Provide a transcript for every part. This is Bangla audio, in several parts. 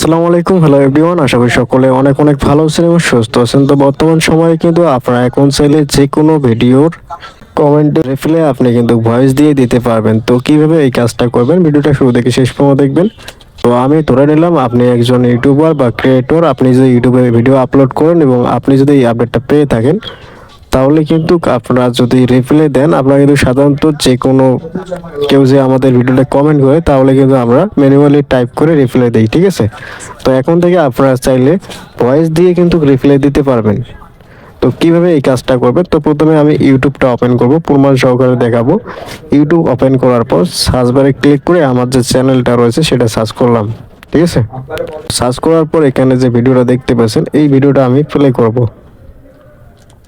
আসসালামু আলাইকুম। হ্যালো এভরিওয়ান আশা করি সকলে অনেক অনেক ভালো আছেন এবং সুস্থ আছেন। তো বর্তমান সময়ে কিন্তু আপনারা এখন চাইলে যে কোনো ভিডিওর কমেন্টে রিপ্লে আপনি কিন্তু ভয়েস দিয়ে দিতে পারবেন। তো কীভাবে এই কাজটা করবেন? ভিডিওটা শুরু থেকে শেষ পর্যন্ত দেখবেন। তো আমি ধরে নিলাম, আপনি একজন ইউটিউবার বা ক্রিয়েটর আপনি যদি ইউটিউবে ভিডিও আপলোড করেন এবং আপনি যদি এই আপডেটটা পেয়ে থাকেন তাহলে কিন্তু আপনারা যদি রিপ্লাই দেন, আপনারা কিন্তু সাধারণত যে কোনো কেউ যে আমাদের ভিডিওটা কমেন্ট করে, তাহলে কিন্তু আমরা ম্যানুয়ালি টাইপ করে রিপ্লাই দিই, ঠিক আছে? তো এখন থেকে আপনারা চাইলে ভয়েস দিয়ে কিন্তু রিপ্লাই দিতে পারবেন। তো কীভাবে এই কাজটা করবেন? তো প্রথমে আমি ইউটিউবটা ওপেন করব, প্রমাণ সহকারে দেখাবো। ইউটিউব ওপেন করার পর সার্চ বারে ক্লিক করে আমার যে চ্যানেলটা রয়েছে, সেটা সার্চ করলাম, ঠিক আছে? সার্চ করার পর এখানে যে ভিডিওটা দেখতে পাচ্ছেন, এই ভিডিওটা আমি প্লে করব।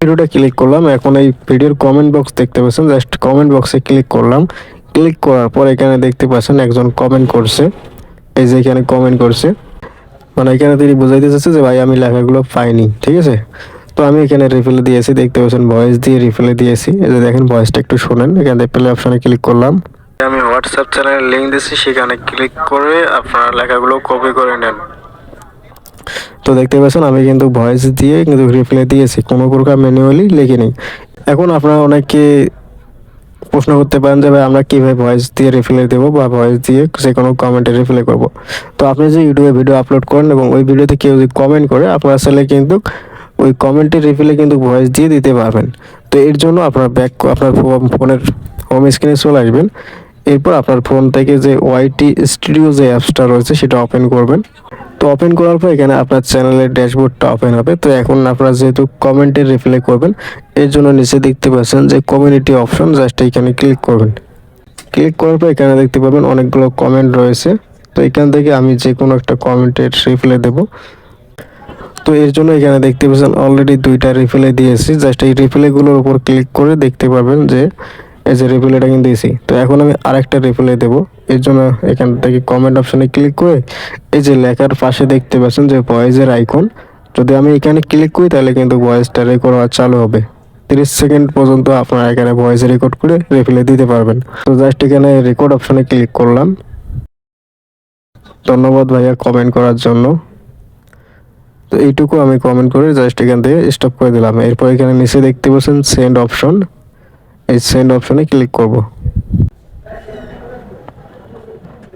ভিডিওটা ক্লিক করলাম। এখন এই ভিডিওর কমেন্ট বক্স দেখতে পাচ্ছেন। জাস্ট কমেন্ট বক্সে ক্লিক করলাম। ক্লিক করার পর এখানে দেখতে পাচ্ছেন একজন কমেন্ট করছে। এই যে এখানে কমেন্ট করছে। মানে এখানে তিনি বুঝাইতে চাচ্ছে যে, ভাই, আমি লেখাগুলো পাইনি। ঠিক আছে? তো আমি এখানে রিফিলে দিয়েছি। দেখতে পাচ্ছেন ভয়েস দিয়ে রিফিলে দিয়েছি। এই যে দেখেন ভয়েসটা একটু শোনেন। এখানে প্লে অপশনে ক্লিক করলাম। আমি হোয়াটসঅ্যাপ চ্যানেলের লিঙ্ক দিচ্ছি সেখানে ক্লিক করে আপনারা লেখাগুলো কপি করে নেন। তো দেখতে পাচ্ছেন, আমি কিন্তু ভয়েস দিয়ে কিন্তু রিপ্লাই দিয়েছি। কোনো প্রকার ম্যানুয়ালি লিখে লিখিনি। এখন আপনারা অনেকে প্রশ্ন করতে পারেন যে, ভাই, আমরা কীভাবে ভয়েস দিয়ে রিপ্লাই দেবো বা ভয়েস দিয়ে যে কোনো কমেন্টে রিপ্লাই করব? তো আপনি যে ইউটিউবে ভিডিও আপলোড করেন এবং ওই ভিডিওতে কেউ যদি কমেন্ট করে, আপনার আসলে কিন্তু ওই কমেন্টের রিপ্লাই কিন্তু ভয়েস দিয়ে দিতে পারবেন। তো এর জন্য আপনার ব্যাক আপনার ফোনের হোম স্ক্রিনে চলে আসবেন। এরপর আপনার ফোন থেকে যে ওয়াইটি স্টুডিও যে অ্যাপসটা রয়েছে, সেটা ওপেন করবেন। তো ওপেন করার পর এখানে আপনার চ্যানেলের ড্যাশবোর্ডটা ওপেন হবে। তো এখন আপনারা যেহেতু কমেন্টের রিপ্লাই করবেন, এর জন্য নিচে দেখতে পাচ্ছেন যে কমিউনিটি অপশন জাস্ট এখানে ক্লিক করবেন। ক্লিক করার পর এখানে দেখতে পাবেন অনেকগুলো কমেন্ট রয়েছে। তো এখান থেকে আমি যে কোনো একটা কমেন্টের রিপ্লাই দেব। তো এর জন্য এখানে দেখতে পাচ্ছেন অলরেডি দুইটা রিপ্লাই দিয়েছি। জাস্ট এই রিপ্লাইগুলোর উপর ক্লিক করে দেখতে পাবেন যে এই যে রিপ্লাইটা কিন্তু দিয়েছি। তো এখন আমি আরেকটা রিপ্লাই দেবো। এর জন্য এখান থেকে কমেন্ট অপশনে ক্লিক করে এই যে লেখার পাশে দেখতে পাচ্ছেন যে ভয়েসের আইকন যদি আমি এখানে ক্লিক করি তাহলে কিন্তু ভয়েসটা রেকর্ড হওয়া চালু হবে। তিরিশ সেকেন্ড পর্যন্ত আপনারা এখানে ভয়েস রেকর্ড করে রিপ্লাই দিতে পারবেন। তো জাস্ট এখানে রেকর্ড অপশনে ক্লিক করলাম। ধন্যবাদ ভাইয়া কমেন্ট করার জন্য। তো এইটুকু আমি কমেন্ট করে জাস্ট এখান থেকে স্টপ করে দিলাম। এরপর এখানে নিচে দেখতে পাচ্ছেন সেন্ড অপশন এই সেন্ড অপশনে ক্লিক করব।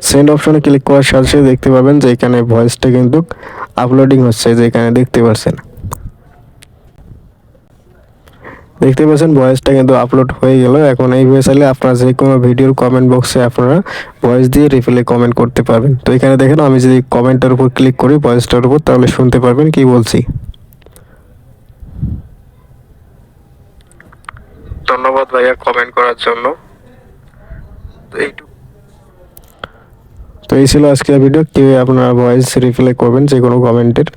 সেন্ড অপশনে ক্লিক করার সাথে সাথে দেখতে পাবেন যে এখানে ভয়েসটা কিন্তু আপলোডিং হচ্ছে, যে এখানে দেখতে পাচ্ছেন দেখতে পাচ্ছেন ভয়েসটা কিন্তু আপলোড হয়ে গেল। এখন এই ভয়েস চাইলে আপনারা যে কোনো ভিডিওর কমেন্ট বক্সে আপনারা ভয়েস দিয়ে রিপ্লাই কমেন্ট করতে পারবেন। তো এখানে দেখেন আমি যদি কমেন্টের উপর ক্লিক করি ভয়েসটার উপর, তাহলে শুনতে পারবেন কি বলছি। ধন্যবাদ ভাইয়া কমেন্ট করার জন্য। তো এই ছিল আজকের ভিডিও কেউ আপনারা ভয়েস রিপ্লাই করবেন যে কোনো কমেন্টের